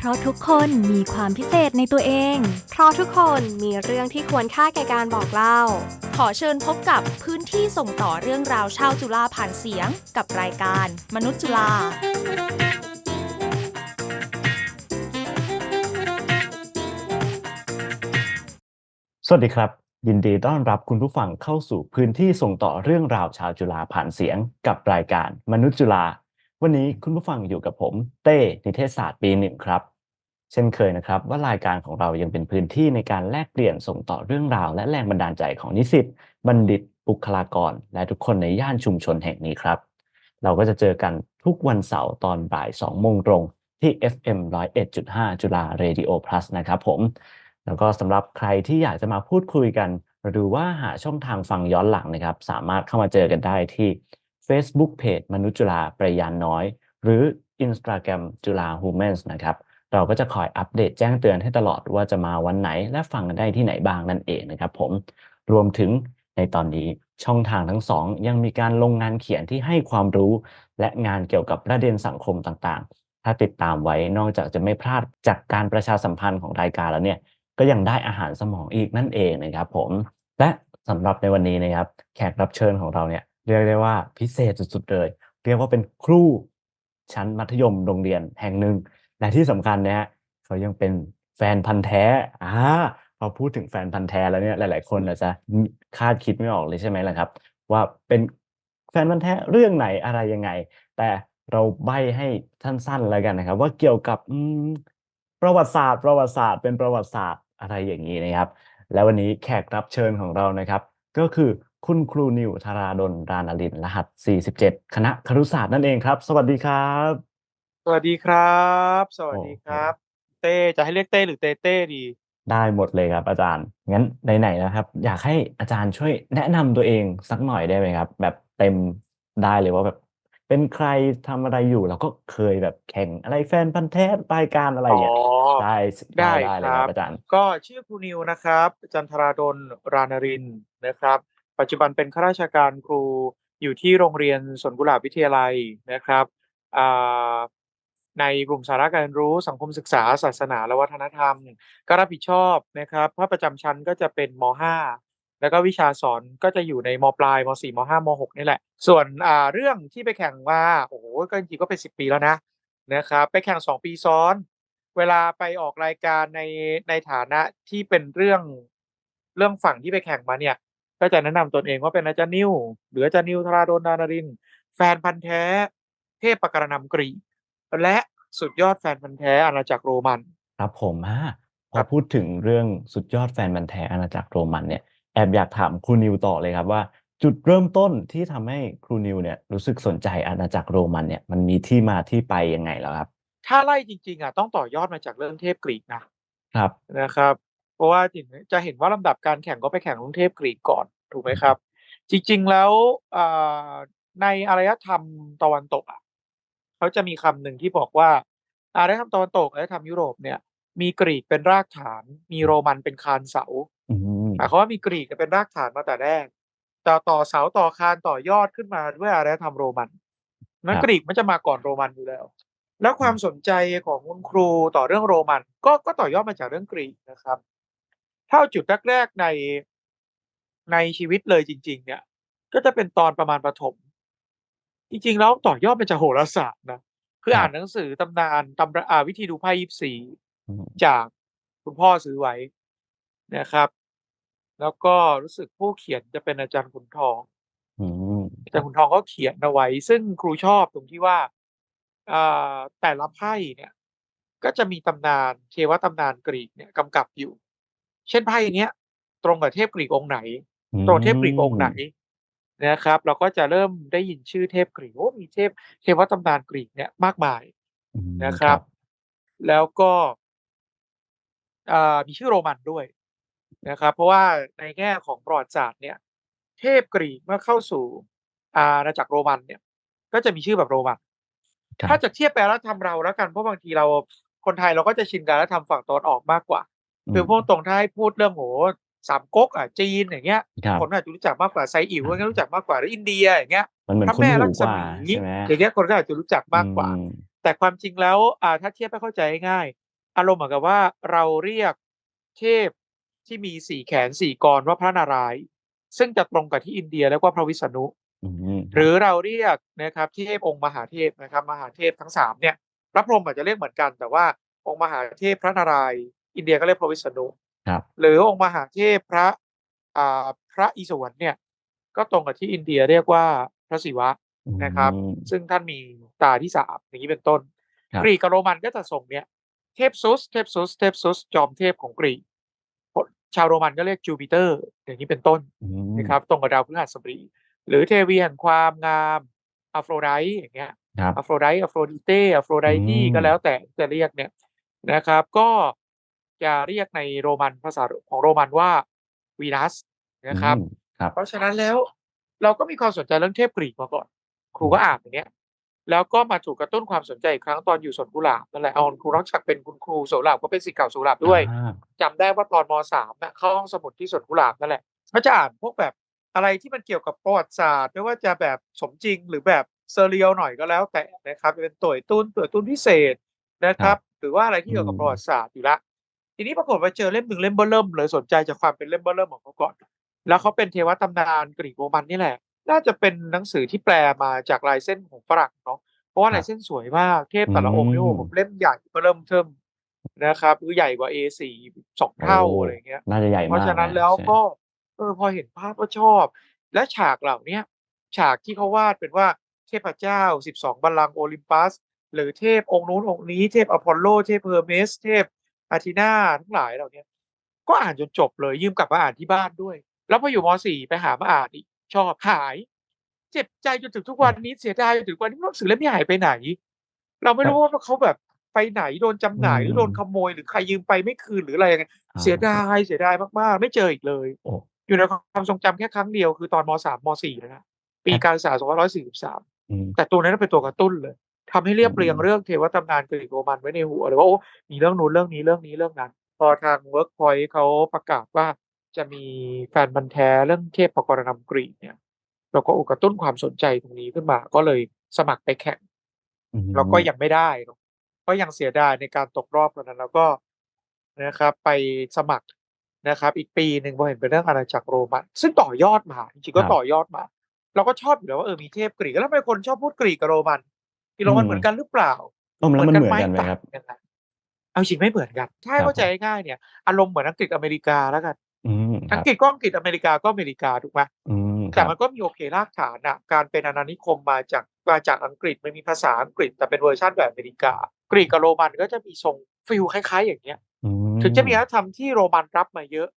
เพราะทุกคนมีความพิเศษในตัวเอง เพราะทุกคนมีเรื่องที่ควรค่าแก่การบอกเล่า ขอเชิญพบกับพื้นที่ส่งต่อเรื่องราวชาวจุฬาผ่านเสียง กับรายการ มนุษย์จุฬาสวัสดีครับ ยินดีต้อนรับคุณผู้ฟังเข้าสู่พื้นที่ส่งต่อเรื่องราวชาวจุฬาผ่านเสียง กับรายการมนุษย์จุฬา วันนี้คุณผู้ฟังอยู่กับผมเต้นิเทศศาสตร์ปีหนึ่งครับ เช่นเคยนะครับว่ารายการของเรายังเป็นพื้นที่ในการแลกเปลี่ยนส่งต่อเรื่องราว และแรงบันดาลใจของนิสิตบัณฑิตบุคลากร และทุกคนในย่านชุมชนแห่งนี้ครับ เราก็จะเจอกันทุกวันเสาร์ตอนบ่าย2โมงตรงที่ FM 101.5 จุฬา Radio Plus นะครับผม แล้วก็สำหรับใครที่อยากจะมาพูดคุยกัน หรือว่าหาช่องทางฟังย้อนหลังนะครับ สามารถเข้ามาเจอกันได้ที่ Facebook Page มนุษย์จุฬาประยานน้อย หรือ Instagram จุฬา Humans นะครับ เราก็จะคอยอัปเดตแจ้งเตือนให้ตลอดว่าจะมาวันไหนและฟังกันได้ที่ไหนบ้างนั่นเองนะครับผมรวมถึงในตอนนี้ช่องทางทั้งสองยังมีการลงงานเขียนที่ให้ความรู้ และงานเกี่ยวกับประเด็นสังคมต่างๆ ถ้าติดตามไว้นอกจากจะไม่พลาดจากการประชาสัมพันธ์ของรายการแล้วเนี่ยก็ยังได้อาหารสมองอีกนั่นเองนะครับผมและสำหรับในวันนี้นะครับ แขกรับเชิญของเราเนี่ย เรียกได้ว่าพิเศษสุดๆเลย เรียกว่าเป็นครูชั้นมัธยมโรงเรียนแห่งหนึ่ง และที่สำคัญนะฮะเขายังเป็นแฟนพันธ์แท้อ่าพอพูดถึงแฟนพันธ์แท้แล้วเนี่ยหลาย ๆ คนอาจจะคาดคิดไม่ออกเลยใช่ไหมล่ะครับ ว่าเป็นแฟนพันธ์แท้เรื่องไหนอะไรยังไง แต่เราใบให้สั้นๆแล้วกันนะครับ ว่าเกี่ยวกับประวัติศาสตร์ ประวัติศาสตร์เป็นประวัติศาสตร์อะไรอย่างนี้นะครับ และวันนี้แขกรับเชิญของเรานะครับ ก็คือ คุณครูนิวธาราดลรานลินรหัส 47 คณะครุศาสตร์นั่นเองครับ สวัสดีครับ สวัสดีครับ สวัสโอดีเคครับ เต้จะให้เรียกเต้หรือเต้เต้ดี ได้หมดเลยครับ อาจารย์งั้นไหนๆนะครับ อยากให้อาจารย์ช่วยแนะนำตัวเองสักหน่อยได้ไหมครับ แบบเต็มได้เลยว่าแบบ เป็นใครทำอะไรอยู่แล้วก็เคยแบบแข่งอะไรแฟนพันธ์แท้รายการอะไรอย่างเงี้ยอ๋อได้ได้ได้เลยคครัรับบอาจารย์ ก็ชื่อครูนิวนะครับจันทราดลรานรินทร์นะครับ ปัจจุบันเป็นข้าราชการครูอยู่ที่โรงเรียนสวนกุหลาบวิทยาลัยนะครับในกลุ่มสาระการเรียนรู้สังคมศึกษา ศาสนาและวัฒนธรรม ก็รับผิดชอบนะครับภาคประจำชั้นก็จะเป็นม .5 แล้วก็วิชาสอนก็จะอยู่ในมปลายม .4 ม .5 ม .6 นี่แหละ ส่วนเรื่องที่ไปแข่งมาโอ้โหก็จริงก็เป็น10 ปีแล้วนะนะครับไปแข่ง 2 ปีซ้อน เวลาไปออกรายการในในฐานะที่เป็นเรื่องเรื่องฝั่งที่ไปแข่งมาเนี่ย ก็จะแนะนำตนเองว่าเป็นอาจารย์นิวหรืออาจารย์นิวธราดลนานรินทร์แฟนพันธ์แท้ เทพประการนำกรีกและสุดยอดแฟนพันธ์แท้อาณาจักรโรมัน ครับผมอ่าพคอรับพูดถึงเรื่องสุดยอดแฟนบันธุ์แท้อาณาจักรโรมันเนี่ยแอบอยากถามครูนิวต่อเลยครับว่า จุดเริ่มต้นที่ทำให้ครูนิวเนี่ยรู้สึกสนใจอาณาจักรโรมันเนี่ยมันมีที่มาที่ไปยังไงแล้วครับ ถ้าไล่จริงๆอะต้องต่อยอดมาจากเรื่องเทพกรีกนะครับนะครับ เพราะว่าถึงจะเห็นว่าลำดับการแข่งก็ไปแข่งกรุงเทพกรีกก่อนถูกไหมครับ จริง ๆ แล้วอ่าในอารยธรรมตะวันตกอะเขาจะมีคำหนึ่งที่บอกว่าอารยธรรมตะวันตกอารยธรรมยุโรปเนี่ย มีกรีกเป็นรากฐาน มีโรมันเป็นคานเสาอืมหมายความว่ามีกรีกเป็นรากฐานมาแต่แรกต่อต่อเสาต่อคานต่อยอดขึ้นมาด้วยอารยธรรมโรมันนั้นกรีกมันจะมาก่อนโรมันอยู่แล้ว แล้วความสนใจของคุณครูต่อเรื่องโรมัน ก็ก็ต่อยอดมาจากเรื่องกรีกนะครับ ถ้าเอาจุดแรก ๆ ใน ในชีวิตเลยจริง ๆ เนี่ย ก็จะเป็นตอนประมาณประถม จริง ๆ แล้วต่อยอดมาจากโหราศาสตร์นะ คือครับอ่านหนังสือตำนานตำรา อ่า วิธีดูไพ่ยิปซี อืม จากคุณพ่อซื้อไว้นะครับ แล้วก็รู้สึกผู้เขียนจะเป็นอาจารย์ขุนทอง อืม อาจารย์ขุนทองก็เขียนเอาไว้ ซึ่งครูชอบตรงที่ว่า อ่า แต่ละไพ่เนี่ย ก็จะมีตำนาน เทวตำนานกรีกเนี่ยกำกับอยู่ เช่นไพ่เนี้ยตรงกับเทพกรีกองค์ไหน ตรงกับเทพกรีกองค์ไหนนะครับ เราก็จะเริ่มได้ยินชื่อเทพกรีกโอ้มีเทพเทวตำนานกรีกเนี่ยมากมายอืมนะครับ แล้วก็อ่ามีชื่อโรมันด้วยนะครับ เพราะว่าในแง่ของประวัติศาสตร์เนี่ย เทพกรีกเมื่อเข้าสู่อาณาจักรโรมันเนี่ย ก็จะมีชื่อแบบโรมันครับถ้าจะเทียบแปลรัฐธรรมเราแล้วกันเพราะบางทีเราคนไทยเราก็จะชินกับรัฐธรรมฝั่งตะวันออกมากกว่า คือพวกตรงถ้าให้พูดเรื่องโหสามก๊กอะจีนอย่างเงี้ยครับคนอาจจะรู้จักมากกว่าไซอิ๋วก็รู้จักมากกว่าหรืออินเดียอย่างเงี้ยมันเหมือนพระคุ้นแม่หูรักกษว่ามีใช่ไหมอย่างเงี้ยคนก็อาจจะรู้จักมากกว่าอืมแต่ความจริงแล้วอ่าถ้าเทียบให้เข้าใจง่าย อารมณ์เหมือนกับว่าเราเรียกเทพที่มีสี่แขนสี่กรว่าพระนารายณ์ซึ่งจะตรงกับที่อินเดียเรียกว่าพระวิษณุอืมคหรับรือเราเรียกนะครับเทพองค์มหาเทพนะครับ มหาเทพทั้งสามเนี่ยพระพรหมอาจจะเรียกเหมือนกัน แต่ว่าองค์มหาเทพพระนารายณ์ อินเดียก็เรียกพระวิษณุครับ หรือองค์มหาเทพพระอ่าพระอิศวรเนี่ย ก็ตรงกับที่อินเดียเรียกว่าพระศิวะนะครับอืมซึ่งท่านมีตาที่สามอย่างนี้เป็นต้นครับกรีกกับโรมันก็จะส่งเนี่ยเทพซุสเทพซุสเทพซุสจอมเทพของกรีกชาวโรมันก็เรียกจูปิเตอร์ อย่างนี้เป็นต้นอืมนะครับ ตรงกับดาวพฤหัสบดี หรือเทวีแห่งความงามอโฟรไดต์อย่างเงี้ยครับอโฟรไดต์อโฟรดิเตอโฟรไดตีอืมก็แล้วแต่จะเรียกเนี่ยนะครับ ก็ จะเรียกในโรมันภาษาของโรมันว่าวีนัสนะครับอืมครับ เพราะฉะนั้นแล้วเราก็มีความสนใจเรื่องเทพกรีกมาก่อน ครูก็อ่านอย่างเงี้ย แล้วก็มาถูกกระตุ้นความสนใจอีกครั้งตอนอยู่สวนกุหลาบนั่นแหละเอาครูรักศักดิ์เป็นคุณครูสวนกุหลาบก็เป็นศิษย์เก่าสวนกุหลาบด้วยอ่าจำได้ว่าตอนมสามน่ะเข้าห้องสมุดที่สวนกุหลาบนั่นแหละก็จะอ่านพวกแบบอะไรที่มันเกี่ยวกับประวัติศาสตร์ไม่ว่าจะแบบสมจริงหรือแบบเซอร์เรียลหน่อยก็แล้วแต่นะครับจะเป็นตัวตุ้นตัวตุ้นพิเศษนะครับ หรือว่าอะไรที่เกี่ยวกับประวัติศาสตร์อยู่ละ ทีนี้ปรากฏว่าเจอเล่มหนึ่งเล่มเบอร์เริ่มเลยสนใจจากความเป็นเล่มเบอร์เริ่มของเขาก่อน แล้วเขาเป็นเทวตำนานกรีกโรมันนี่แหละ น่าจะเป็นหนังสือที่แปลมาจากลายเส้นของฝรั่งเนาะเพราะว่าครับลายเส้นสวยมากเทพแต่ละองค์นี่อืโอ้มโหเล่มใหญ่เบอร์เริ่มเทิมนะครับคือใหญ่กว่า A4 สองเท่าโอ้อะไรอย่างเงี้ยน่าจะใหญ่เพมากราะฉะนั้นนะแล้วใช่ก็เออพอเห็นภาพก็ชอบ และฉากเหล่าเนี้ยฉากที่เขาวาดเป็นว่าเทพเจ้า 12 บัลลังก์โอลิมปัส หรือเทพองค์นู้นองค์นี้ เทพอพอลโล เทพเฮอร์เมส เทพ อาธีนาทั้งหลายเหล่าเนี้ยก็อ่านจนจบเลย ยืมกลับมาอ่านที่บ้านด้วย แล้วพออยู่ม .4 ไปหามาอ่านอีกชอบหาย เจ็บใจจนถึงทุกวันนี้เสียดายจนถึงวันนี้หนังสือเล่มนี้หายไปไหน เราไม่รู้ว่าเขาแบบไปไหนโดนจำหน่ายหรือโดนขโมยหรือใครยืมไปไม่คืนหรืออะไรยังไงอ่าเสียดายเสียดายมากๆ ไม่เจออีกเลยโอ้อยู่ในความทรงจำแค่ครั้งเดียวคือตอนม .3 ม .4 นะฮะปีการศึกษา2543อืมแต่ตัวนั้นนะเป็นตัวกระตุ้นเลย ทำให้เรียบเรียงอืมเรื่องเทวตำนานกรีกโรมันไว้ในหัวเลยว่าโอ้มีเรื่องนู้นเรื่องนี้เรื่องนี้เรื่องนั้น พอทาง Workpoint เขาประกาศว่าจะมีแฟนบันธุ์แท้เรื่องเทพปกรณำกรีกเนี่ย เราก็โอ้กระตุ้นความสนใจตรงนี้ขึ้นมา ก็เลยสมัครไปแข่งอืมเราก็ยังไม่ได้เนอะก็ยังเสียดายในการตกรอบตอนนั้นแล้วก็นะครับ ไปสมัครนะครับ อีกปีหนึ่งพอเห็นเป็นเรื่องอาณาจักรโรมันซึ่งต่อยอดมาจริงๆก็ต่อยอดมา เราก็ชอบอยู่แล้วว่าเออมีเทพกรีกแล้วทำไมคนชอบพูดกรีกกับโรมัน ที่โรมันเหมือนกันหรือเปล่าเออแล้วมันเหมือนกันไหมต่างครับยังไงเอาจริงไม่เหมือนกันถ้าให้ครับเข้าใจง่ายๆเนี่ยอารมณ์เหมือนอังกฤษอเมริกาแล้วกันอืมคอัรังบกฤษก็อังกฤษอเมริกาก็อเมริกาถูกไหมอืมคแต่รับมันก็มีโอเครากฐานอะการเป็นอาณานิคมมาจากมาจากอังกฤษมันมีภาษาอังกฤษแต่เป็นเวอร์ชันแบบอเมริกากรีกกับโรมันก็จะมีทรงฟิลคล้าย ๆ อย่างเงี้ยอืมถึงจะมีวัฒนธรรมที่โรมันรับมาเยอะ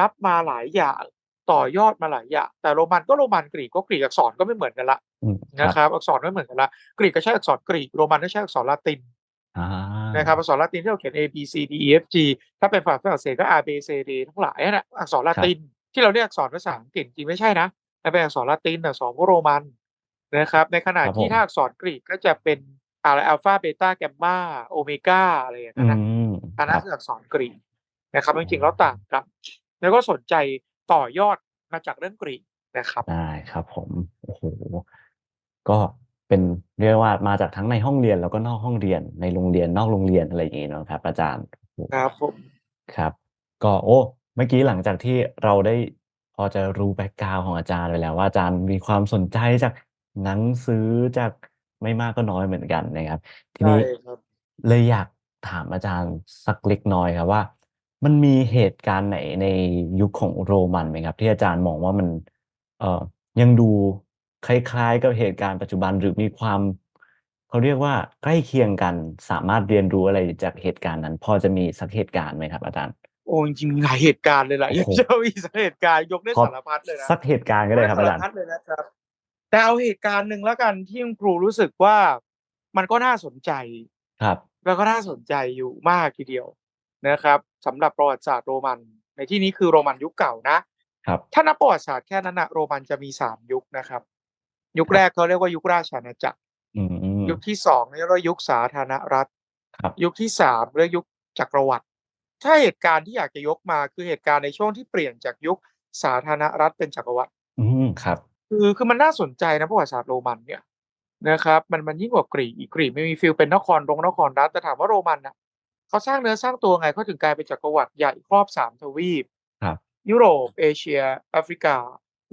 รับมาหลายอย่าง ต่อยอดมาหลายอย่างแต่โรมันก็โรมันกรีกก็กรีกอักษรก็ไม่เหมือนกันละอืมคนะรับครับอักษรไม่เหมือนกันละกรีกก็ใช้อักษรกรีกโรมันก็ใช้อักษรละตินอ่านะครับอักษรละตินที่เราเขียน A B C D E F G ถ้าเป็นฝรั่งเศสก็ R B C D ทั้งหลายนั่นแหละอักษรละตินที่เราเรียกอักษรภาษาอังกฤษจริงไม่ใช่นะแต่เป็นอักษรละตินอักษรพวกโรมันนะครับ ในขณะครับที่ผมถ้าอักษรกรีกก็จะเป็นอะไรอัลฟาเบต้าแกมมาโอเมก้าอะไรอย่างอืนั้นนะมอันคนั้รันบคืออักษรกรีกนะครับจริงๆแล้วต่างกันแล้วก็สนใจ ต่อยอดมาจากเรื่องกรีกนะครับได้ครับ ผมโอ้โหก็เป็นเรียกว่ามาจากทั้งในห้องเรียนแล้วก็นอกห้องเรียนในโรงเรียนนอกโรงเรียนอะไรอย่างงี้เนาะครับ อาจารย์โอ้โหครับผมครับ ก็โอ้เมื่อกี้หลังจากที่เราได้พอจะรู้แบ็กกราวของอาจารย์ไปแล้ว ว่าอาจารย์มีความสนใจจากหนังสือจากไม่มากก็น้อยเหมือนกันนะครับ ทีใช่นี้ครับเลยอยากถามอาจารย์สักเล็กน้อยครับว่า มันมีเหตุการณ์ไหนในยุคของโรมันไหมครับ ที่อาจารย์มองว่ามัน เอ่อ ยังดูคล้าย ๆ กับเหตุการณ์ปัจจุบันหรือมีความเขาเรียกว่าใกล้เคียงกันสามารถเรียนรู้อะไรจากเหตุการณ์นั้น พอจะมีสักเหตุการณ์ไหมครับอาจารย์ โอ้จริงๆมีหลายเหตุการณ์เลยแหละโอ้อยากโหจะเอาอีกสักเหตุการณ์ยกได้ขอสารพัดเลยนะสักเหตุการณ์ก็ได้ครับไม่อาสาจารรย์พัดเลยนะครับแต่เอาเหตุการณ์หนึ่งแล้วกันที่คุณครูรู้สึกว่ามันก็น่าสนใจครับ แล้วก็น่าสนใจอยู่มากทีเดียว นะครับสำหรับประวัติศาสตร์โรมัน ในที่นี้คือโรมันยุคเก่านะครับถ้านับประวัติศาสตร์แค่นั้นนะโรมันจะมีสามยุคนะครับ ยุคแรกเขาเรียกว่ายุคราชอาณาจักรอืมอืมยุคที่สองเรียกว่ายุคสาธารณรัฐครับยุคที่สามเรียกยุคจักรวรรดิถ้าเหตุการณ์ที่อยากจะยกมาคือเหตุการณ์ในช่วงที่เปลี่ยนจากยุคสาธารณรัฐเป็นจักรวรรดิอืมครับ คือคือมันน่าสนใจนะประวัติศาสตร์โรมันเนี่ยนะครับ มันมันยิ่งกว่ากรีกอีกกรีกไม่มีฟิลเป็นนครรงนครรัฐแต่ถามว่าโรมันนะ เขาสร้างเนื้อสร้างตัวไงเขาถึงกลายเป็นจักรวรรดิใหญ่ครอบสามทวีปครับ ยุโรป เอเชีย แอฟริกา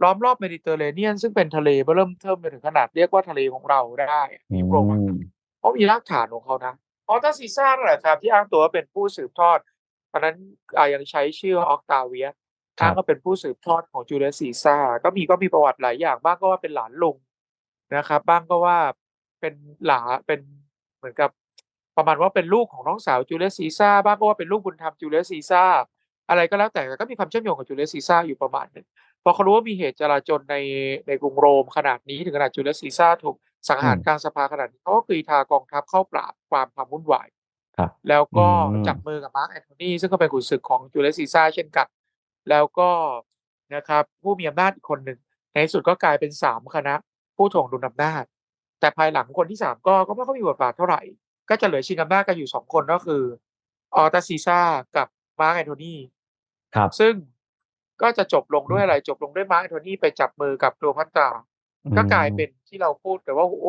ล้อมรอบเมดิเตอร์เรเนียน ซึ่งเป็นทะเลเบ้อเริ่มเทิ่มไปถึงขนาดเรียกว่าทะเลของเราได้อืยุโรปอะมเขามีรากฐานของเขานะออตัสซีซ่านั่นแหละครับที่อ้างตัวว่าเป็นผู้สืบทอดตอนนั้นอ่ายังใช้ชื่อออกตาเวียสครัอ้างบว่าเป็นผู้สืบทอดของจูเลียสซีซ่าร์ก็มีก็มีประวัติหลายอย่างบ้างก็ว่าเป็นหลานลุงนะครับ บ้างก็ว่าเป็นหลาเป็นเหมือนกับ ประมาณว่าเป็นลูกของน้องสาวจูเลียสซีซ่าร์บ้างก็ว่าเป็นลูกบุญธรรมจูเลียสซีซ่าร์อะไรก็แล้วแต่แต่ก็มีความเชื่อมโยงกับจูเลียสซีซ่าร์อยู่ประมาณหนึ่งพอเขารู้ว่ามีเหตุจลาจลในในกรุงโรมขนาดนี้ถึงขนาดจูเลียสซีซ่าร์ถูกสังหารอืมกลางสภาขนาดนี้เขาก็กรีธากองทัพเข้าปราบความความวุ่นวายครับแล้วก็อืมจับมือกับมาร์กแอนโทนีซึ่งก็เป็นขุนศึกของจูเลียสซีซ่าร์เช่นกัน แล้วก็นะครับผู้มีอำนาจอีกคนหนึ่งในที่สุดก็กลายเป็นสามคณะผู้ถ่วงดุลอำนาจ แต่ภายหลังคนที่สามก็ก็ไม่ค่อยมีบทบาทเท่าไหร่ ก็จะเหลือชิงอำนาจกันอยู่สองคนก็คือออตัสซีซ่าร์กับมาร์กแอนโทนีครับ ซึ่งก็จะจบลงด้วยอะไรจบลงด้วยมาร์กแอนโทนีไปจับมือกับโคลพัตตราก็กลายเป็นที่เราพูดแต่ว่าโอ้โห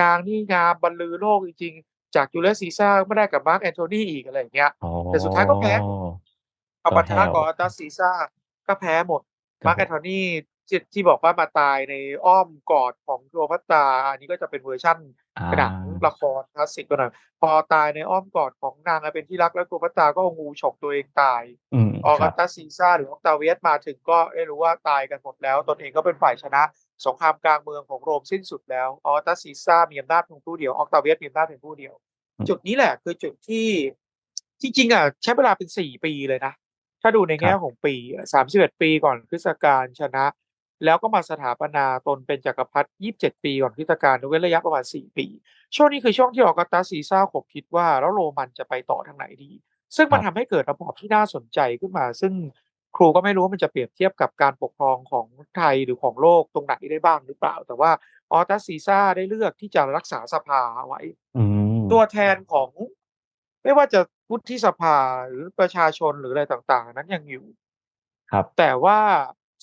นางนี่งามบรรลือโลกจริงๆ จากจูเลียสซีซ่าร์ไม่ได้กับมาร์กแอนโทนีอีกอะไรอย่างเงี้ยอ๋อแต่สุดท้ายก็แพ้เอาก็ปัทะแพ้กับออตัสซีซ่าร์ก็แพ้หมดครับมาร์กแอนโทนี ที่ที่บอกว่ามาตายในอ้อมกอดของโคลพัตตราอันนี้ก็จะเป็นเวอร์ชั่นอ่าหนังละครคลาสสิกไปหน่อยพอตายในอ้อมกอดของนางอันเป็นที่รักแล้วโคลพัตตราก็เอางูฉกตัวเองตายอืมออครักับตัสซีซ่าหรือออกตาเวียสมาถึงก็ได้รู้ว่าตายกันหมดแล้ว ตนเองก็เป็นฝ่ายชนะสงครามกลางเมืองของโรมสิ้นสุดแล้วออกัสซีซ่ามีอำนาจเพียงผู้เดียวออกตาเวียสมีอำนาจเพียงผู้เดียวอืมจุดนี้แหละคือจุดที่จริงๆอะใช้เวลาเป็นสี่ปีเลยนะถ้าดูในแง่ของปีสามสิบเอ็ดปีก่อนคริสตกาลชนะ แล้วก็มาสถาปนาตนเป็นจักรพรรดิยี่สิบเจ็ดปีก่อนคริสตกาลเว้นระยะประมาณสี่ปี ช่วงนี้คือช่วงที่ออกัสตัสซีซ่าขบคิดว่าแล้วโรมันจะไปต่อทางไหนดี ซึ่งมันครัทำบให้เกิดระบอบที่น่าสนใจขึ้นมา ซึ่งครูก็ไม่รู้ว่ามันจะเปรียบเทียบกับการปกครองของไทยหรือของโลกตรงไหนได้บ้างหรือเปล่า แต่ว่าออตัสซีซ่าได้เลือกที่จะรักษาสภาไว้อืมตัวแทนของ ไม่ว่าจะวุฒิสภาหรือประชาชนหรืออะไรต่าง ๆ นั้นยังอยู่ ครับ แต่ว่า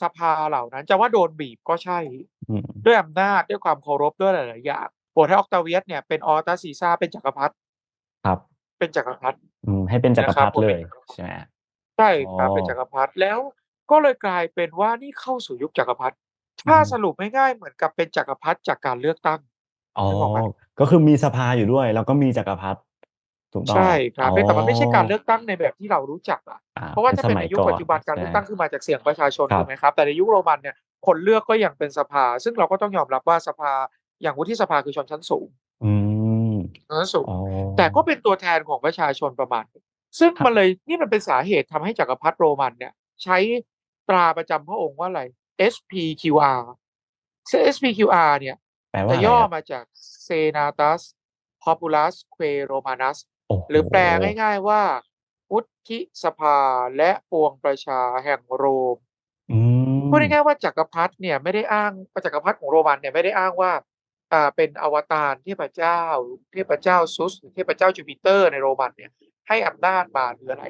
สภาเหล่านั้น จะว่าโดนบีบก็ใช่อืมด้วยอำนาจด้วยความเคารพด้วยหลายๆอย่างโปรดให้ออกตาเวียสเนี่ยเป็นออตัสซีซ่าเป็นจักรพรรดิครับ เป็นจักรพรรดิอืมให้เป็นจักรพรรดินะครับผมเลเป็นยใช่ไหมใช่ครับอ๋อเป็นจักรพรรดิแล้วก็เลยกลายเป็นว่านี่เข้าสู่ยุคจักรพรรดิถ้าอืมสรุปง่ายๆเหมือนกับเป็นจักรพรรดิจากการเลือกตั้งอ๋อนึกออกไหมก็คือมีสภาอยู่ด้วย แล้วก็มีจักรพรรดิ ถูกต้องใช่ครับอ๋อแต่มันไม่ใช่การเลือกตั้งในแบบที่เรารู้จักอะอ่เพราะว่าถ้าเป็นสมัในยยุคก่อปัจจุบันการเลือกตั้งใช่คือมาจากเสียงประชาชนครับถูกไหมครับแต่ในยุคโรมันเนี่ยคนเลือกก็ยังเป็นสภา ซึ่งเราก็ต้องยอมรับว่าสภาอย่างวุฒิสภาคือชนชั้นสูงอืมชนชั้นสูงอ๋อแต่ก็เป็นตัวแทนของประชาชนประมาณหนึ่งซึ่งครับมันเลยนี่มันเป็นสาเหตุทำให้จักรพรรดิโรมันเนี่ย ใช้ตราประจำพระองค์ว่าอะไร SPQR ซึ่ง SPQR เนี่ยแปลว่าจะอะไรย่อครับมาจาก Senatus Populus Que Romanus โอ้โหหรือแปลง่ายๆว่า วุฒิสภาและปวงประชาแห่งโรมอืมพูดง่ายๆว่าจักรพรรดิเนี่ยไม่ได้อ้างจักรพรรดิของโรมันเนี่ยไม่ได้อ้างว่าอ่าเป็นอวตารเทพเจ้า เทพเจ้าซุสหรือเทพเจ้าจูปิเตอร์ในโรมันเนี่ย ให้อำนาจมาหรืออะไร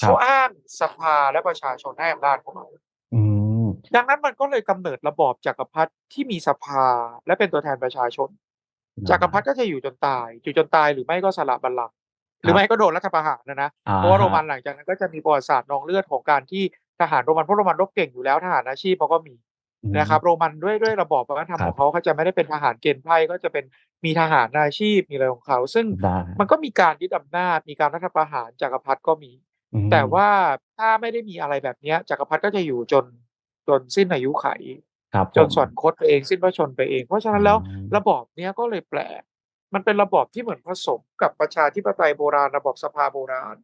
ครับเขาอ้างสภาและประชาชนให้อำนาจของเราอืมดังนั้นมันก็เลยกำเนิดระบอบจักรพรรดิที่มีสภาและเป็นตัวแทนประชาชน จักรพรรดิก็จะอยู่จนตาย อยู่จนตายหรือไม่ก็สละบัลลังก์หรือไม่ก็โดนรัฐประหารนะนะอ่เพราะว่าโรมันหลังจากนั้นก็จะมีประวัติศาสตร์นองเลือดของการที่ทหารโรมันเพราะโรมันรบเก่งอยู่แล้วทหารอาชีพเขาก็มีอืมนะครับโรมันด้วยด้วยระบอบวัฒนธรรมครัขบองเขาเขาจะไม่ได้เป็นทหารเกณฑ์ไพร่ก็จะเป็นมีทหารอาชีพมีอะไรของเขา ซึ่งได้มันก็มีการยึดอำนาจมีการรัฐประหารจักรพรรดิก็มีอืมแต่ว่าถ้าไม่ได้มีอะไรแบบเนี้ยจักรพรรดิก็จะอยู่จนจนสิ้นอายุไข ครับจนผมสวรรคตไปเองสิ้นพระชนม์ไปเอง เพราะฉะนั้นแล้วอืมระบอบเนี้ยก็เลยแปลก มันเป็นระบอบที่เหมือนผสมกับประชาธิปไตยโบราณ ระบอบสภาโบราณ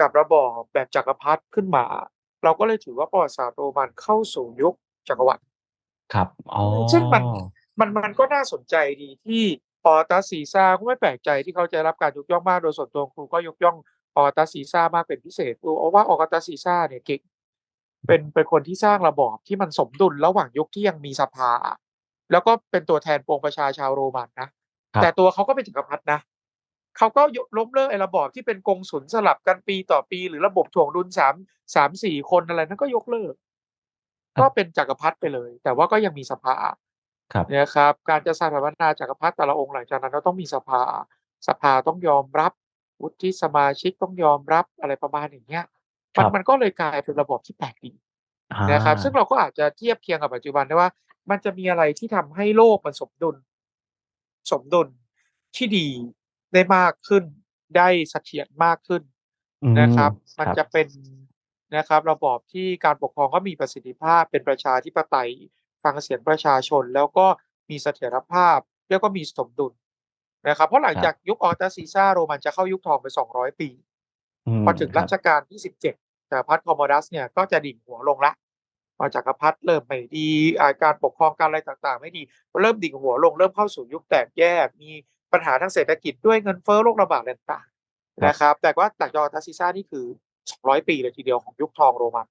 กับระบอบแบบจักรพรรดิขึ้นมา เราก็เลยถือว่าประวัติศาสตร์โรมันเข้าสู่ยุคจักรวรรดิ ครับอ๋อซึ่งมันมันมันก็น่าสนใจดีที่ออตัสซีซ่าก็ไม่แปลกใจที่เขาจะได้รับการยกย่องมากโดยส่วนตัวครูก็ยกย่องออตัสซีซ่ามากเป็นพิเศษครูเอาว่าออตัสซีซ่าเนี่ยเก่ง เป็นเป็นคนที่สร้างระบอบที่มันสมดุลระหว่างยุคที่ยังมีสภา แล้วก็เป็นตัวแทนปวงประชาชาวโรมันนะครับแต่ตัวเขาก็เป็นจักรพรรดินะเขาก็ยกล้มเลิกไอ้ระบอบที่เป็นกงสุลสลับกันปีต่อปีหรือระบบถ่วงดุลสามสามสี่คนอะไรนั้นก็ยกเลิก ก็เป็นจักรพรรดิไปเลย แต่ว่าก็ยังมีสภาครับนะครับ การจะสถาปนาจักรพรรดิแต่ละองค์หลังจากนั้นก็ต้องมีสภา สภาต้องยอมรับ วุฒิสมาชิกต้องยอมรับอะไรประมาณอย่างเงี้ยค มันรับมันก็เลยกลายเป็นระบอบที่แปลกดีอานะครับ ซึ่งเราก็อาจจะเทียบเคียงกับปัจจุบันได้ว่า มันจะมีอะไรที่ทำให้โลกมันสมดุล สมดุลที่ดีได้มากขึ้น ได้เสถียรมากขึ้นอืนะมครับคมันรับจะเป็นนะครับ ระบอบที่การปกครองก็มีประสิทธิภาพเป็นประชาธิปไตยฟังเสียงประชาชน แล้วก็มีเสถียรภาพ แล้วก็มีสมดุลนะครับ เพราะหลังครัจากบยุค Alta Caesar โรมันจะเข้ายุคทองไป200ปีอืพมอถึงครัรับชกาลที่17จั กรพรรดิ Commodus เนี่ยก็จะดิ่งหัวลงแล้วพอจักรพรรดิเริ่มไม่ดีอ่าการปกครองการอะไรต่างๆ ไม่ดี เริ่มดิ่งหัวลงเริ่มเข้าสู่ยุคแตกแยก มีปัญหาทางเศรษฐกิจด้วยเงินเฟ้อโรคระบาดอะไรต่างครับๆนะครับ แต่ว่าหลังจาก Alta Caesar นี่คือ200 ปีเลยทีเดียวของยุคทองโรมัน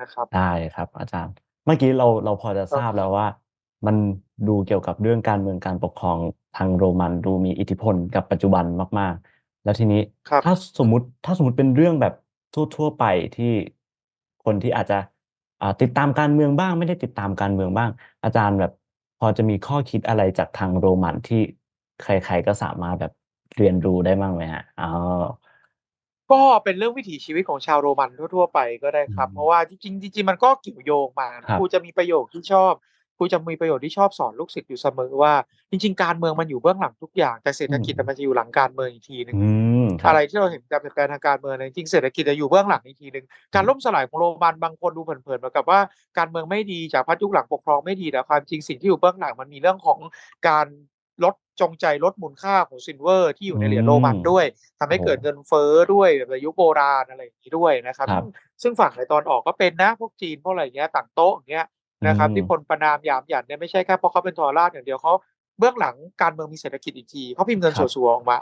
นะครับได้ครับ อาจารย์ เมื่อกี้เราเราพอจะครัทบราบแล้วว่า มันดูเกี่ยวกับเรื่องการเมืองการปกครองทางโรมันดูมีอิทธิพลกับปัจจุบันมาก ๆ แล้วทีนี้ครับถ้าสมมุติถ้าสมมุติเป็นเรื่องแบบ ทั่ว ๆ ไปที่คนที่อาจจะ อ่า ติดตามการเมืองบ้าง ไม่ได้ติดตามการเมืองบ้าง อาจารย์แบบพอจะมีข้อคิดอะไรจากทางโรมันที่ใคร ๆ ก็สามารถแบบเรียนรู้ได้บ้างไหมครับ?อ๋อ ก็เป็นเรื่องวิถีชีวิตของชาวโรมันทั่ว ๆ ไปก็ได้อืครับ เพราะม ว่าจริง ๆ จริง ๆ มันก็เกี่ยวโยงมา ครัครูบ จะมีประโยคที่ชอบ ครูจะมีประโยคที่ชอบสอนลูกศิษย์อยู่เสมอว่า จริง ๆ การเมืองมันอยู่เบื้องหลังทุกอย่าง แต่เศรษอืฐกิจอะม มันจะอยู่หลังการเมืองอีกทีหนึ่อืงมครั อะบไรที่เราเห็นการเปลี่ยนแปลงทางการเมืองเนี่ยจริงๆเศรษฐกิจอะอยู่เบื้องหลังอีกทีหนึ่งอืการมล่มสลายของโรมันบางคนดูเผินๆเหมือนกับว่าการเมืองไม่ดีจักรพรรดิยุคหลังปกครองไม่ดีแต่ความจริงสิ่งที่อยู่เบื้องหลังมันมีเรื่องของการลดจงใจลดมูลค่าของซิลเวอร์ที่ออืยู่ในเหรียญโรมันมด้วยทำให้โอ้เกิดเงินเฟ้อด้วยแบบในยุคโบราณอะไรอย่างงี้ด้วยนะครับครัซึ่บงซึ่งฝั่งในตะวันออกก็เป็นนะพวกจีนพวกอะไรอย่างเงี้ยต่างโต๊ะอย่างเงี้ยอืนะครับที่คมนประณามหยามหยันเนี่ยไม่ใช่แค่เพราะเขาเป็นทรราชอย่างเดียวเขาเบื้องหลังการเมืองมีเศรษฐกิจอีกทีเขาพิมพ์เงินครับสั่วๆออกมา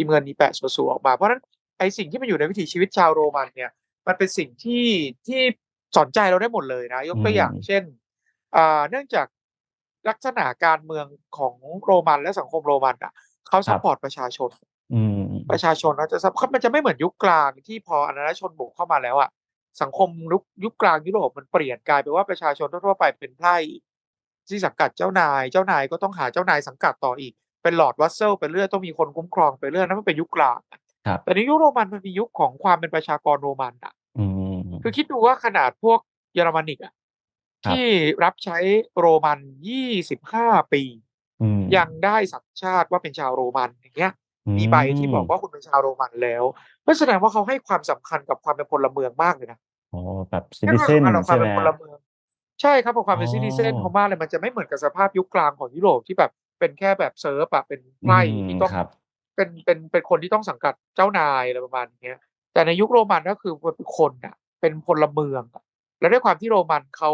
พิมพ์เงินอีแปะสั่วๆออกมาเพราะฉะนั้นไอ้สิ่งที่มันอยู่ในวิถีชีวิตชาวโรมันเนี่ยมันเป็นสิ่งที่ที่สอนใจเราได้หมดเลยนะยอืกตัวอย่างมเช่นอ่าเนื่องจากลักษณะการเมืองของโรมันและสังคมโรมันอะเขาคซัรัปบพอร์ตประชาชนอืมประชาชนเขาจะซัปเขามันจะไม่เหมือนยุคกลางที่พออาณาชนบุกเข้ามาแล้วอะสังคมนุกยุคกลางยุโรปมันเปลี่ยนกลายเป็นว่าประชาชนทั่วๆไปเป็นไพร่ที่สังกัดเจ้านาย เจ้านายก็ต้องหาเจ้านายสังกัดต่ออีก เป็น Lord Vassal ไปเรื่อยต้องมีคนคุ้มครองไปเรื่อยนั่นมันเป็นยุคกลางครับแต่ในยุคโรมันมันมียุคของความเป็นประชากรโรมันอะอืมคือคิดดูว่าขนาดพวกเยอรมนิกอะครัที่บรับใช้โรมัน25ปีอืมยังได้สัญชาติว่าเป็นชาวโรมันอย่างเงี้ยอืมีใบที่บอกมว่าคุณเป็นชาวโรมันแล้วก็แสดงว่าเขาให้ความสำคัญกับความเป็นพลเมืองมากเลยนะอ๋อแบบให้ความ citizen สำคัญกับคใช่วามไหมเป็นคพรัลบ?เมืองใช่ครับกับความอ๋เป็นอ citizen เขามากเลยมันจะไม่เหมือนกับสภาพยุคกลางของยุโรปที่แบบ เป็นแค่แบบเซิร์ฟอะเป็นอืไพร่มที่ต้องครับเป็นเป็นเป็นคนที่ต้องสังกัดเจ้านายอะไรประมาณเนี้ย แต่ในยุคโรมันก็คือมันเป็นคนอะเป็นพลเมืองอะแล้วด้วยความที่โรมันเขา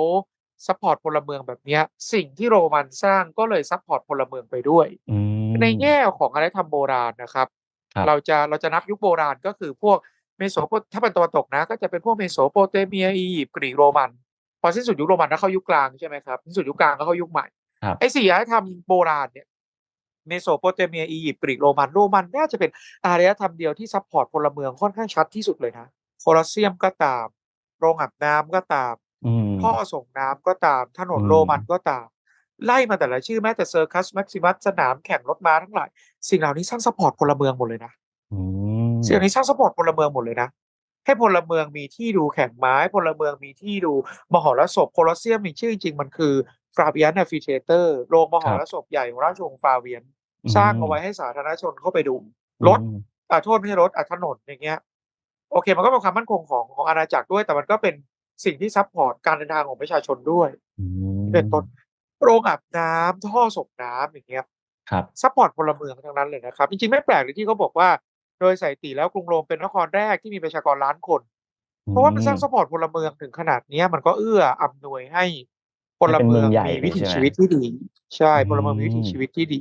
ซัปพอร์ตพลเมืองแบบเนี้ย สิ่งที่โรมันสร้างก็เลยซัปพอร์ตพลเมืองไปด้วยอืในแง่มของอารยธรรมโบราณนะครับครับ เราจะเราจะนับยุคโบราณก็คือพวกเมโสโปถ้าเป็นตะวันตกนะ ก็จะเป็นพวกเมโสโปเตเมียอียิปต์กรีกโรมัน พอสิ้นสุดยุคโรมันก็เข้ายุคกลางใช่ไหมครับสิ้นสุดยุคกลางก็เข้ายุคใหม่ครับ ไอ้4อารยธรรมโบราณเนี่ยเมโสโปเตเมียอียิปต์กรีกโรมันโรมันน่าจะเป็นอารยธรรมเดียวที่ซัปพอร์ตพลเมืองค่อนข้างชัดที่สุดเลยนะโคลอสเซียมก็ตาม โรงอาบน้ำก็ตามอืมท่อส่งน้ำก็ตาม ถนอืนโรมันมก็ตาม ไล่มาแต่ละชื่อแม้แต่ Circus Maximus สนามแข่งรถม้าทั้งหลายสิ่งเหล่านี้สร้างซัปพอร์ตพลเมืองหมดเลยนะอืสิ่งเหล่านี้มสร้างซัปพอร์ตพลเมืองหมดเลยนะให้พลเมืองมีที่ดูแข่งม้าให้พลเมืองมีที่ดูมหรสพโคลอสเซียมนี่ชื่อจริงๆมันคือ Flavian Amphitheater โรงมคหรัรบสพใหญ่ของราชวงศ์ Flavian อืสร้างเอาไว้มให้สาธารณชนเข้าไปดูอืรถมอ่าโทษไม่ใช่รถอ่าถนนอย่างเงี้ย โอเค มันก็เป็นความมั่นคงของของอาณาจักรด้วย แต่มันก็เป็นสิ่งที่ซัปพอร์ตการเดินทางของประชาชนด้วยอืนี่เป็นต้นมโรงอาบน้ำท่อส่งน้ำอย่างเงี้ยครับซัปพอร์ตพลเมืองทั้งนั้นเลยนะครับ จริงๆ ไม่แปลกเลยที่เขาบอกว่า โดยสถิติแล้วกรุงโรมเป็นนครแรกที่มีประชากรล้านคนอืเพราะว่ามันสร้างมซัปพอร์ตพลเมืองถึงขนาดเนี้ยมันก็เอื้ออำนวยให้ พให้ลเป็นเมืเมือองงใหญ่มีเลวิยถีใช่ไหม?ชีวิตที่ดี ใช่อืพลเมืองมีวิถีมชีวิตที่ดี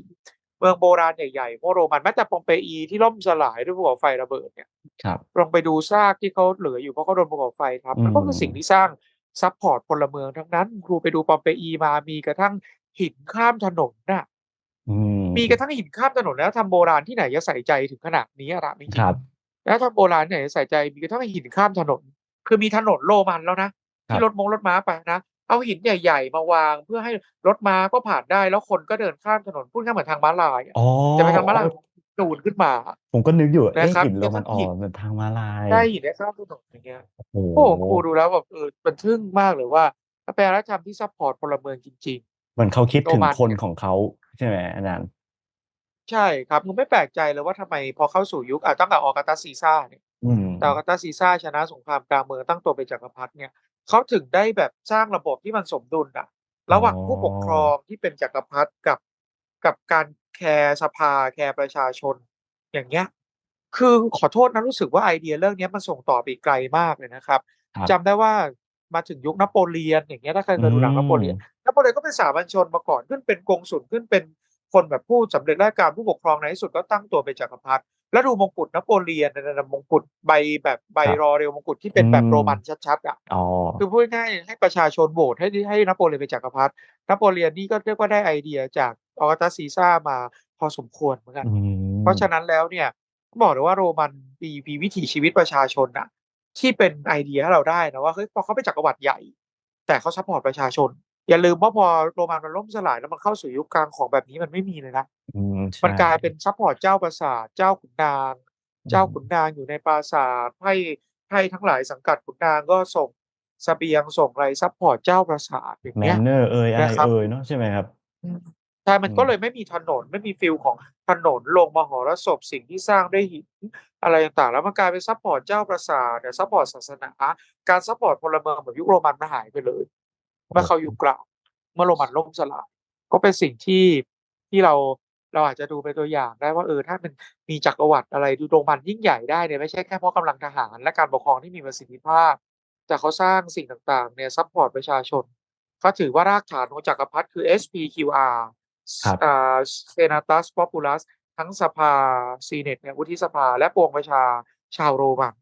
เมืองโบราณใหญ่ๆพวกโรมันแม้แต่โปมเปอีที่ล่มสลายด้วยภูเขาไฟระเบิดเนี่ยครับลองไปดูซากที่เขาเหลืออยู่เพราะเขาโดนภูเขาไฟทับอืมันก็คือสิ่งมที่สร้างซัปพอร์ตพลเมืองทั้งนั้น ครูไปดูโปมเปอีมามีกระทั่งหินข้ามถนนน่ะอืมีกระมทั่งหินข้ามถนนแล้วทำโบราณที่ไหนจะใส่ใจถึงขนาดนี้อะถามจคริงรับๆแล้วทำโบราณที่ไหนจะใส่ใจมีกระทั่งหินข้ามถนน คือมีถนนโรมันแล้วนะคทรี่ับรถม้งรถม้าไปนะ เอาหินใหญ่ ๆ มาวาง เพื่อให้รถม้าก็ผ่านได้ แล้วคนก็เดินข้ามถนน พูดง่ายๆเหมือนทางม้าลายอะอ๋อ แต่เป็นทางม้าอ๋ลาอยนูนขึ้นมา ผมก็นึกอยู่นะเอ๊ะครับหินโรมันเนี่ยอ๋อถ้าหินมันทางม้าลายใช่หินได้ข้ามถนนอย่างเงี้ย โอ้โห โอ้โหครูดูแล้วแบบเออมันทึ่งมากเลยว่ามันเป็นวัฒนธรรมที่ซัพพอร์ตพลเมืองจริง เหมือนเขาคิดโรถึงมันคนเนี่ย ของเขาใช่ไหมอาจารย์ๆใช่ครับคือไม่แปลกใจเลยว่าทำไมพอเข้าสู่ยุคอะตั้งแต่ออกาตาซีซ่าเนี่ยอืม แต่ออกาตาซีซ่าชนะสงครามกลางเมืองตั้งตัวเป็นจักรพรรดิเนี่ย เขาถึงได้แบบสร้างระบบที่มันสมดุลอะระหว่างผู้ปกครองที่เป็นจักรพรรดิกับกับการแคร์สภาแคร์ประชาชน อย่างเงี้ย คือขอโทษนะรู้สึกว่าไอเดียเรื่องเนี้ยมันส่งต่อไปไกลมากเลยนะครับครับจำได้ว่ามาถึงยุคนโปเลียนอย่างเงี้ยถ้าใครเคยดูหนังนโปเลียนนโปเลียนก็เป็นสามัญชนมาก่อนขึ้นเป็นกงสุลขึ้นเป็นคนแบบผู้สำเร็จราชการผู้ปกครองในที่สุดก็ตั้งตัวเป็นจักรพรรดิ แล้วดูมงกุฎนโปเลียนนั่นนะมงกุฎใบแบบใบครับรอเร็วมงกุฎที่เป็นแบบอืมโรมันชัดๆอะอ๋อคือพูดง่ายๆให้ประชาชนโหวตให้ให้นโปเลียนเป็นจักรพรรดินโปเลียนนี่ก็เรียกว่าได้ไอเดียจากออกัสตัสซีซ่ามาพอสมควรเหมือนกันอืมเพราะฉะนั้นแล้วเนี่ยบอกเลยว่าโรมันมีมีวิถีชีวิตประชาชนน่ะที่เป็นไอเดียให้เราได้นะว่าเฮ้ยพอเขาเป็นจักรวรรดิใหญ่ แต่เขาซัพพอร์ตประชาชน อย่าลืมว่าพอโรมันมันล่มสลายแล้วมันเข้าสู่ยุคกลางของแบบนี้มันไม่มีเลยนะอืมมันใช่กลายเป็นซัพพอร์ตเจ้าปราสาทเจ้าขุนนางอืมเจ้าขุนนางอยู่ในปราสาทไพ่ไพ่ทั้งหลายสังกัดขุนนางก็ส่งเสบียงส่งอะไรซัพพอร์ตเจ้าปราสาทอย่างแมเงี้ยนเนอร์เอ่ยอะไรนะครับเอ่ยเนาะใช่ไหมครับอืมใช่มันอืมก็เลยไม่มีถนนไม่มีฟิลของถนนลงมหรสพสิ่งที่สร้างด้วยหินอะไรต่างๆ แล้วมันกลายเป็นซัพพอร์ตเจ้าปราสาทเนี่ยซัพพอร์ตศาสนา การซัพพอร์ตพลเมืองแบบยุคโรมันมันหายไปเลย เมื่อเขายุคกลางเมื่อโรมันล่มสลายก็เป็นสิ่งที่ที่เราเราอาจจะดูเป็นตัวอย่างได้ว่าเออถ้ามันมีจักรวรรดิอะไรดูโรมันยิ่งใหญ่ได้เนี่ยไม่ใช่แค่เพราะกำลังทหาร และการปกครองที่มีประสิทธิภาพ แต่เขาสร้างสิ่งต่างๆเนี่ยซัพพอร์ตประชาชนเขาถือว่ารากฐานของจักรพรรดิคือ SPQR ครับอ่า Senatus Populus ทั้งสภาซีเนตเนี่ยวุฒิสภา และปวงประชาชาวโรมัน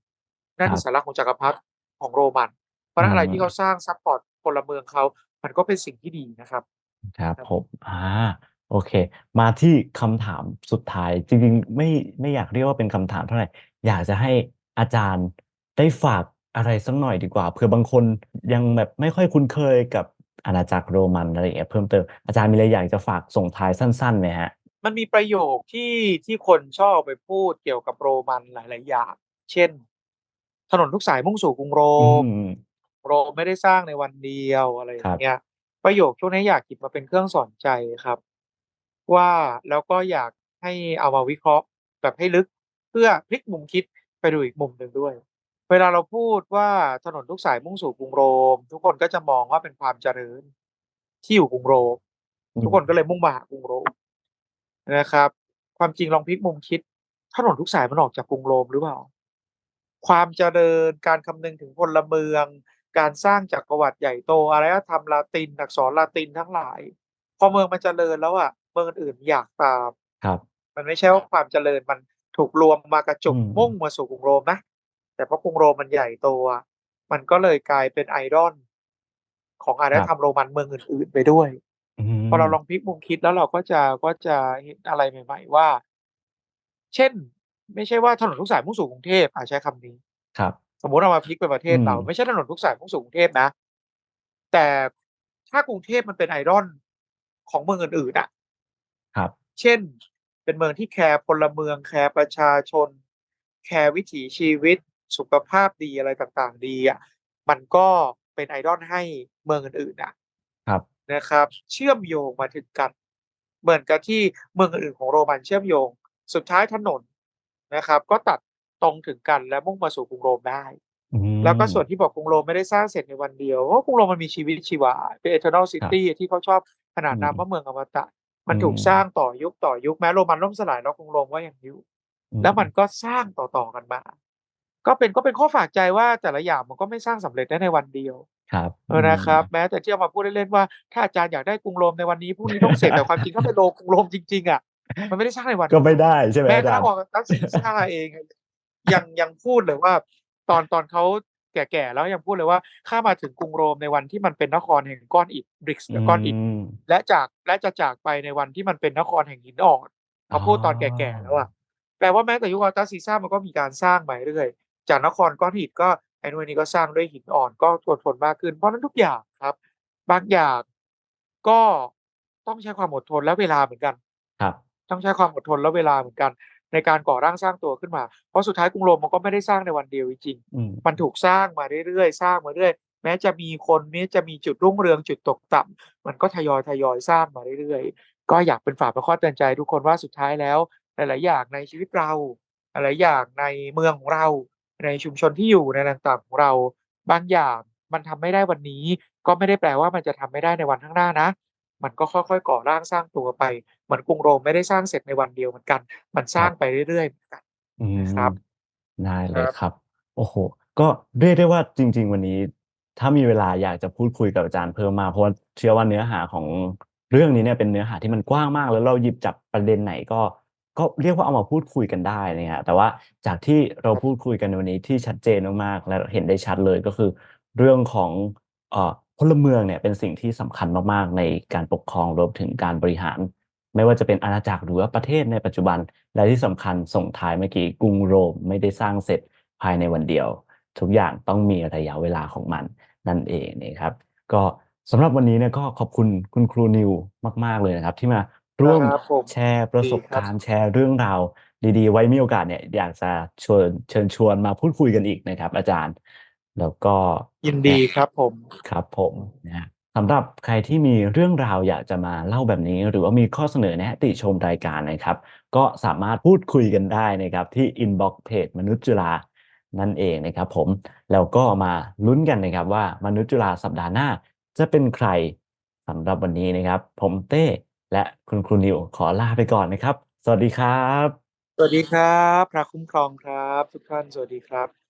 นั่นคือครับสาระของจักรพรรดิของโรมันเพราะฉะนั้นอะไรอืมที่เขาสร้างซัพพอร์ต พลเมืองเขา มันก็เป็นสิ่งที่ดีนะครับครับครับผมอ่าโอเค มาที่คำถามสุดท้ายจริงๆไม่ไม่อยากเรียกว่าเป็นคำถามเท่าไหร่อยากจะให้อาจารย์ได้ฝากอะไรสักหน่อยดีกว่าเผื่อบางคนยังแบบไม่ค่อยคุ้นเคยกับอาณาจักรโรมันอะไรอย่างเงี้ยเพิ่มเติมอาจารย์มีอะไรอยากจะฝากส่งท้ายสั้นๆไหมฮะ มันมีประโยคที่ที่คนชอบเอาไปพูดเกี่ยวกับโรมันหลาย ๆ อย่าง เช่น ถนนทุกสายมุ่งสู่กรุงโรอืมม โรมไม่ได้สร้างในวันเดียวอะไรอครัย่าบงเงี้ยประโยคช่วงนี้อยากหยิบมาเป็นเครื่องสอนใจครับ ว่าแล้วก็อยากให้เอามาวิเคราะห์แบบให้ลึกเพื่อพลิกมุมคิดไปดูอีกมุมหนึ่งด้วย เวลาเราพูดว่าถนนทุกสายมุ่งสู่กรุงโรม ทุกคนก็จะมองว่าเป็นความเจริญที่อยู่กรุงโรมอืทุกมคนก็เลยมุ่งมาหากรุงโรมนะครับ ความจริงลองพลิกมุมคิด ถนนทุกสายมันออกจากกรุงโรมหรือเปล่า ความเจริญการคำนึงถึงพลเมือง การสร้างจักรวรรดิใหญ่โตอารยธรรมลาตินอักษรลาตินทั้งหลาย พอเมืองมันเจริญแล้วอะเมืองอื่นๆอยากตามครับ มันไม่ใช่ว่าความเจริญมันถูกรวมมากระจุกอืมมุ่งมาสู่กรุงโรมนะแต่เพราะกรุงโรมมันใหญ่โตอะมันก็เลยกลายเป็นไอดอลของอารยธรรมโรมันเมืองอื่นๆไปด้วยอืมพอเราลองพลิกมุมคิดแล้วเราก็จะก็จะเห็นอะไรใหม่ ๆ ว่า เช่น ไม่ใช่ว่าถนนทุกสายมุ่งสู่กรุงเทพอ่าใช้คำนี้ครับ สมมุติเรามาพลิกไปประเทศอืมเราไม่ใช่ถนนทุกสายมุ่งสู่กรุงเทพนะ แต่ถ้ากรุงเทพมันเป็นไอดอลของเมืองอื่นๆอะ ครับ เช่น เป็นเมืองที่แคร์พลเมืองแคร์ประชาชน แคร์วิถีชีวิต สุขภาพดีอะไรต่างๆ ดีอะ มันก็เป็นไอดอลให้เมืองอื่นๆอะ ครับนะครับ เชื่อมโยงมาถึงกัน เหมือนกับที่เมืองอื่นๆของโรมันเชื่อมโยง สุดท้ายถนนนะครับ ก็ตัด ตรงถึงกันและมุ่งมาสู่กรุงโรมได้อืมแล้วก็ส่วนที่บอกกรุงโรมไม่ได้สร้างเสร็จในวันเดียวเพราะกรุงโรมมันมีชีวิตชีวาเป็น eternal city ที่เขาชอบขนานอืมนามว่าเมืองอมตะ มันอืมถูกสร้างต่อยุคต่อยุคแม้โรมันล่มสลายแล้วกรุงโรมก็ยังอยู่อืมแล้วมันก็สร้างต่อๆกันมา ก็เป็นก็เป็นข้อฝากใจว่าแต่ละอย่างมันก็ไม่สร้างสำเร็จได้ในวันเดียวครับเออนะครับ แม้แต่ที่เอามาพูดเล่นๆว่าถ้าอาจารย์อยากได้กรุงโรมในวันนี้พรุ่งนี้ต้องเสร็จแต่ความจริงถ้าเป็นโรมกรุงโรมจริงๆอะมันไม่ได้สร้างในวันก็ไม่เดียวได้ใช่ไหมแม้อากระจาทั่รงย์ออกตัสซิซ่าเอง ยังยังพูดเลยว่า ตอนตอนเขาแก่ๆแล้วยังพูดเลยว่าข้ามาถึงกรุงโรมในวันที่มันเป็นนครแห่งก้อนอิฐบริกส์ก้อนอิฐมและจากและจะจากไปในวันที่มันเป็นนครแห่งหินอ่อนเขาพูดตอนอ๋อแก่ๆแล้วอะแปลว่าแม้แต่ยุคอัลตาซีซ่ามันก็มีการสร้างมาเรื่อยจากนครก้อนอิฐก็ไอ้นู่นนี่ก็สร้างด้วยหินอ่อนก็ทนทนมากขึ้น เพราะฉะนั้นทุกอย่างครับ บางอย่างก็ต้องใช้ความอดทนและเวลาเหมือนกัน ครับ ต้องใช้ความอดทนและเวลาเหมือนกัน ในการก่อร่างสร้างตัวขึ้นมา เพราะสุดท้ายกรุงโรมมันก็ไม่ได้สร้างในวันเดียวจริงอืมๆมันถูกสร้างมาเรื่อยๆสร้างมาเรื่อยแม้จะมีคนแม้จะมีจุดรุ่งเรืองจุดตกต่ำมันก็ทยอยทยอยสร้างมาเรื่อยๆ ก็อยากเป็นฝากเป็นข้อเตือนใจทุกคนว่าสุดท้ายแล้วหลายๆอย่างในชีวิตเราหลายๆอย่างในเมืองของเราในชุมชนที่อยู่ในต่างๆของเราบางอย่างมันทำไม่ได้วันนี้ ก็ไม่ได้แปลว่ามันจะทำไม่ได้ในวันข้างหน้านะ มันก็ค่อยๆ ก่อร่างสร้างตัวไป เหมือนกรุงโรมไม่ได้สร้างเสร็จในวันเดียวเหมือนกัน มันสร้างไปเรื่อยๆเหมือนกันอืมนะครับได้เลคยรับครับ โอ้โห ก็เรียกได้ว่าจริง ๆ วันนี้ ถ้ามีเวลาอยากจะพูดคุยกับอาจารย์เพิ่มมากเพราะว่าเชื่อว่าเนื้อหาของเรื่องนี้เนี่ยเป็นเนื้อหาที่มันกว้างมาก แล้วเราหยิบจับประเด็นไหนก็ ก็เรียกว่าเอามาพูดคุยกันได้นะฮะแต่ว่าจากที่เราพูดคุยกันในวันนี้ที่ชัดเจนมากๆและเห็นได้ชัดเลยก็คือ เรื่องของเอ่อ พลเมืองเนี่ยเป็นสิ่งที่สำคัญมากๆ ในการปกครองรวมถึงการบริหาร ไม่ว่าจะเป็นอาณาจักรหรือว่าประเทศในปัจจุบัน และที่สำคัญส่งท้ายเมื่อกี้กรุงโรมไม่ได้สร้างเสร็จภายในวันเดียว ทุกอย่างต้องมีระยะเวลาของมันนั่นเองนะครับ ก็สำหรับวันนี้เนี่ยก็ขอบคุณคุณครูนิวมาก ๆ เลยนะครับ ที่มาร่วมครับผมแชร์ประสบดีครับการณ์แชร์เรื่องราวดีๆ ไว้มีโอกาสเนี่ยอยากจะชวนเชิญชวนมาพูดคุยกันอีกนะครับ อาจารย์ แล้วก็ยินดีครับผมครับผมนะฮะสำหรับใครที่มีเรื่องราวอยากจะมาเล่าแบบนี้ หรือว่ามีข้อเสนอแนะติชมรายการนะครับ ก็สามารถพูดคุยกันได้นะครับ ที่ inbox เพจมนุษย์จุฬานั่นเองนะครับผมแล้วก็มาลุ้นกันนะครับว่ามนุษย์จุฬาสัปดาห์หน้า จะเป็นใครสำหรับวันนี้นะครับ ผมเต้และคุณครูนิวขอลาไปก่อนนะครับ สวัสดีครับ สวัสดีครับ พระคุ้มครองครับ ทุกท่านสวัสดีครับ